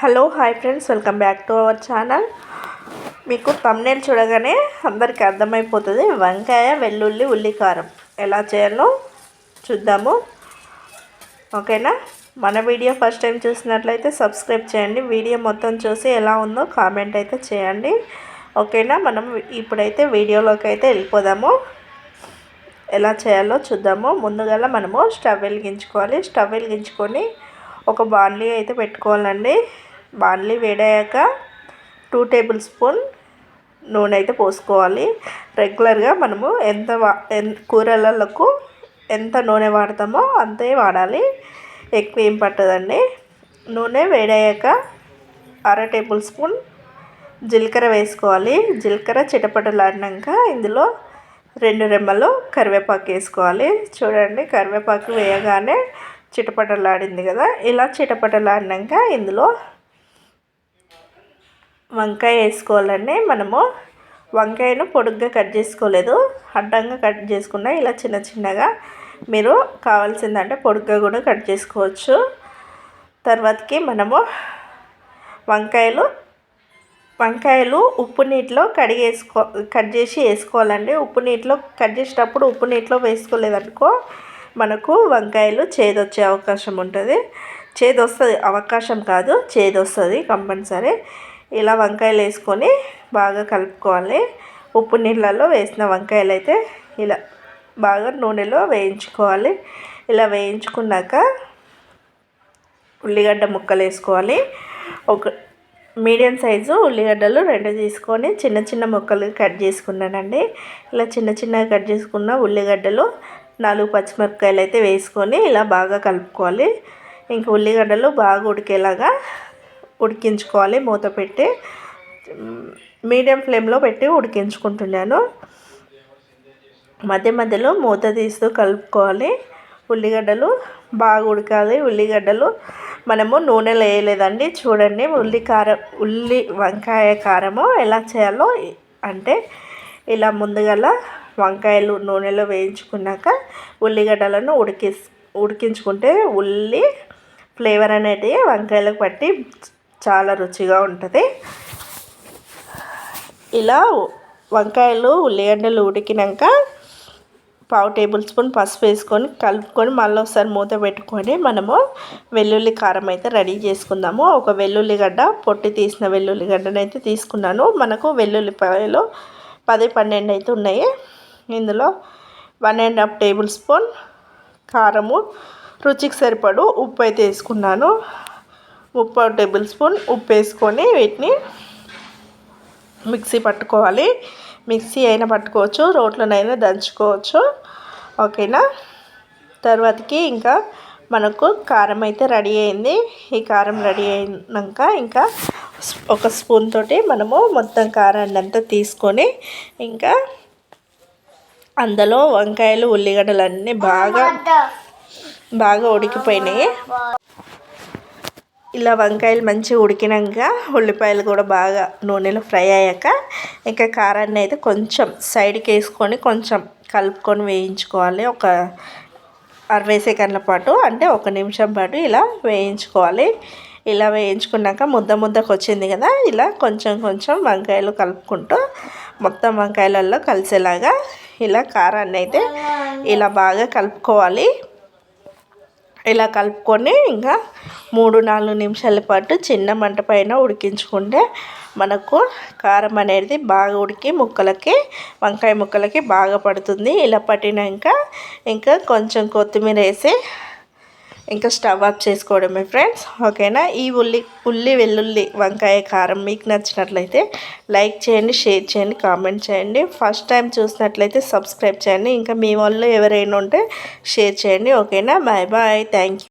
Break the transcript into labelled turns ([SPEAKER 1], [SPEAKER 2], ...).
[SPEAKER 1] Hello hi friends welcome back to our channel. మీకు తమ్నేలు చూడగానే అందరికీ అర్థమైపోతుంది. వంకాయ వెల్లుల్లి ఉల్లికారం ఎలా చేయాలో చూద్దాము. ఓకేనా? మన వీడియో ఫస్ట్ టైం చూసినట్లయితే సబ్స్క్రైబ్ చేయండి. వీడియో మొత్తం చూసి ఎలా ఉందో కామెంట్ అయితే చేయండి. ఓకేనా? మనం ఇప్పుడైతే వీడియోలోకి అయితే వెళ్ళిపోదాము. ఎలా చేయాలో చూద్దాము. ముందుగా మనము స్టవ్ వెలిగించుకోవాలి. స్టవ్ వెలిగించుకొని ఒక బాండ్లీ అయితే పెట్టుకోవాలండి. బాండ్లీ వేడయ్యాక టూ టేబుల్ స్పూన్ నూనె అయితే పోసుకోవాలి. రెగ్యులర్గా మనము ఎంత వా కూరలకు ఎంత నూనె వాడతామో అంతే వాడాలి. ఎక్కువ ఏం పట్టదండి. నూనె వేడయ్యాక అర టేబుల్ స్పూన్ జీలకర్ర వేసుకోవాలి. జీలకర్ర చిటపటలాడినాక ఇందులో రెండు రెమ్మలు కరివేపాకు వేసుకోవాలి. చూడండి కరివేపాకు వేయగానే చిటపటలాడింది కదా ఇలా చిటపటలాడినాక ఇందులో వంకాయ వేసుకోవాలండి మనము వంకాయను పొడుగ్గా కట్ చేసుకోలేదు. అడ్డంగా కట్ చేసుకున్న ఇలా చిన్న చిన్నగా మీరు కావాల్సిందంటే పొడుగ్గా కూడా కట్ చేసుకోవచ్చు. తర్వాతకి మనము వంకాయలు వంకాయలు ఉప్పు నీటిలో కడిగేసుకో కట్ చేసి వేసుకోవాలండి. ఉప్పు నీటిలో కట్ చేసేటప్పుడు ఉప్పు నీటిలో వేసుకోలేదనుకో మనకు వంకాయలు చేదొచ్చే అవకాశం ఉంటుంది. చేదొస్తుంది అవకాశం కాదు చేదు వస్తుంది కంపల్సరీ. ఇలా వంకాయలు వేసుకొని బాగా కలుపుకోవాలి. ఉప్పు నీళ్ళల్లో వేసిన వంకాయలు అయితే ఇలా బాగా నూనెలో వేయించుకోవాలి. ఇలా వేయించుకున్నాక ఉల్లిగడ్డ ముక్కలు వేసుకోవాలి. ఒక మీడియం సైజు ఉల్లిగడ్డలు రెండు తీసుకొని చిన్న చిన్న ముక్కలు కట్ చేసుకున్నానండి. ఇలా చిన్న చిన్నగా కట్ చేసుకున్న ఉల్లిగడ్డలు నాలుగు పచ్చిమిరపకాయలు అయితే వేసుకొని ఇలా బాగా కలుపుకోవాలి. ఇంకా ఉల్లిగడ్డలు బాగా ఉడికేలాగా ఉడికించుకోవాలి. మూత పెట్టి మీడియం ఫ్లేమ్లో పెట్టి ఉడికించుకుంటున్నాను. మధ్య మధ్యలో మూత తీస్తూ కలుపుకోవాలి. ఉల్లిగడ్డలు బాగా ఉడకాలి. ఉల్లిగడ్డలు మనము నూనెలో వేయలేదండి చూడండి ఉల్లి కారం ఉల్లి వంకాయ కారము ఎలా చేయాలో అంటే ఇలా ముందుగల వంకాయలు నూనెలో వేయించుకున్నాక ఉల్లిగడ్డలను ఉడికి ఉడికించుకుంటే ఉల్లి ఫ్లేవర్ అనేది వంకాయలకు పట్టి చాలా రుచిగా ఉంటుంది. ఇలా వంకాయలు ఉల్లిగడ్డలు ఉడికినాక పావు టేబుల్ స్పూన్ పసుపు వేసుకొని కలుపుకొని మళ్ళీ ఒకసారి మూత పెట్టుకొని మనము వెల్లుల్లి కారం అయితే రెడీ చేసుకుందాము. ఒక వెల్లుల్లిగడ్డ పొట్టి తీసిన వెల్లుల్లిగడ్డను అయితే తీసుకున్నాను. మనకు వెల్లుల్లిపాయలు పది పన్నెండు అయితే ఉన్నాయి. ఇందులో one and half tablespoon కారము రుచికి సరిపడు ఉప్పు అయితే వేసుకున్నాను. ఉప్పు టేబుల్ స్పూన్ ఉప్పు వేసుకొని వీటిని మిక్సీ పట్టుకోవాలి. మిక్సీ అయినా పట్టుకోవచ్చు రోట్లోనైనా దంచుకోవచ్చు. ఓకేనా? తర్వాతకి ఇంకా మనకు కారం అయితే రెడీ అయింది. ఈ కారం రెడీ అయినాక ఇంకా ఒక స్పూన్ తోటి మనము మొత్తం కారాన్ని అంతా తీసుకొని ఇంకా అందులో వంకాయలు ఉల్లిగడ్డలు అన్నీ బాగా బాగా ఉడికిపోయినాయి. ఇలా వంకాయలు మంచిగా ఉడికినాక ఉల్లిపాయలు కూడా బాగా నూనెలో ఫ్రై అయ్యాక ఇంకా కారాన్ని అయితే కొంచెం సైడ్కి వేసుకొని కొంచెం కలుపుకొని వేయించుకోవాలి. ఒక అరవై సెకండ్ల పాటు అంటే ఒక నిమిషం పాటు ఇలా వేయించుకోవాలి. ఇలా వేయించుకున్నాక ముద్ద ముద్దకు వచ్చింది కదా ఇలా కొంచెం కొంచెం వంకాయలు కలుపుకుంటూ మొత్తం వంకాయలలో కలిసేలాగా ఇలా కారాన్ని అయితే ఇలా బాగా కలుపుకోవాలి. ఇలా కలుపుకొని ఇంకా మూడు నాలుగు నిమిషాల పాటు చిన్న మంట పైన ఉడికించుకుంటే మనకు కారం అనేది బాగా ఉడికి ముక్కలకి వంకాయ ముక్కలకి బాగా పడుతుంది. ఇలా పట్టినాక ఇంకా కొంచెం కొత్తిమీర వేసి ఇంకా స్టవ్ ఆఫ్ చేసుకోవడమే ఫ్రెండ్స్. ఓకేనా? ఈ ఉల్లి ఉల్లి వెల్లుల్లి వంకాయ కారం మీకు నచ్చినట్లయితే లైక్ చేయండి షేర్ చేయండి కామెంట్ చేయండి. ఫస్ట్ టైం చూసినట్లయితే సబ్స్క్రైబ్ చేయండి. ఇంకా మీ వాళ్ళు ఎవరైనా ఉంటే షేర్ చేయండి. ఓకేనా? Bye bye. థ్యాంక్